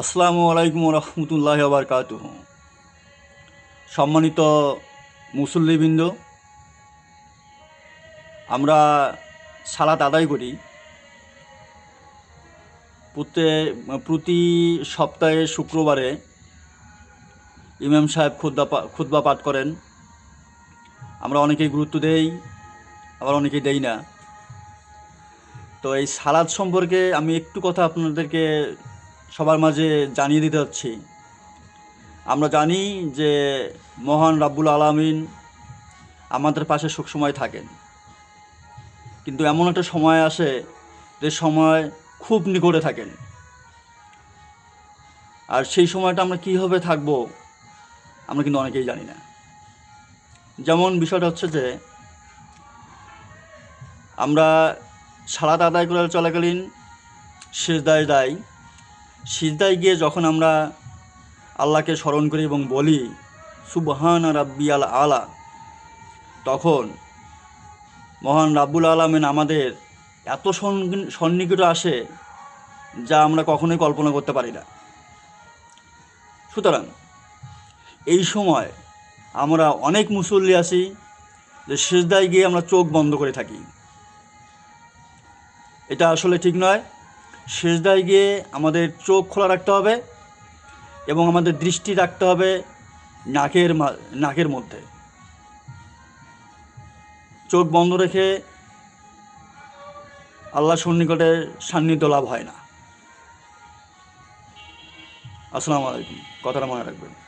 আসসালামু আলাইকুম রহমতুল্লাহ আবরকাত সম্মানিত মুসল্লিবৃন্দ, আমরা সালাত আদায় করি। প্রতি সপ্তাহে শুক্রবারে ইমাম সাহেব খুদ্া খুদ্া পাঠ করেন। আমরা অনেকেই গুরুত্ব দেই, আবার অনেকেই দেই না। তো এই সালাদ সম্পর্কে আমি একটু কথা আপনাদেরকে সবার মাঝে জানিয়ে দিতে হচ্ছি। আমরা জানি যে মহান রাব্বুল আলামিন আমাদের পাশে সবসময় থাকেন। কিন্তু এমন একটা সময় আসে যে সময় খুব নিকটে থাকেন। আর সেই সময়টা আমরা কীভাবে থাকব, আমরা কিন্তু অনেকেই জানি না। যেমন বিষয়টা হচ্ছে যে, আমরা সালাদ আদায় করার চলাকালীন সেজদায় দায়। সিজদায় গিয়ে যখন আমরা আল্লাহকে স্মরণ করি এবং বলি, সুবহান রাব্বি আল আলা তখন মহান রাব্বুল আলমেন আমাদের এত সন্নি- সন্নিকট আসে যা আমরা কখনোই কল্পনা করতে পারি না। সুতরাং এই সময় আমরা অনেক মুসল্লি আছি যে সেজদায় গিয়ে আমরা চোখ বন্ধ করে থাকি। এটা আসলে ঠিক নয়। সেজদায় গিয়ে আমাদের চোখ খোলা রাখতে হবে এবং আমাদের দৃষ্টি রাখতে হবে নাকের নাকের মধ্যে। চোখ বন্ধ রেখে আল্লাহ সন্নিকটে সান্নিধ্য লাভ হয় না। আসসালামু আলাইকুম। কথাটা মনে রাখবেন।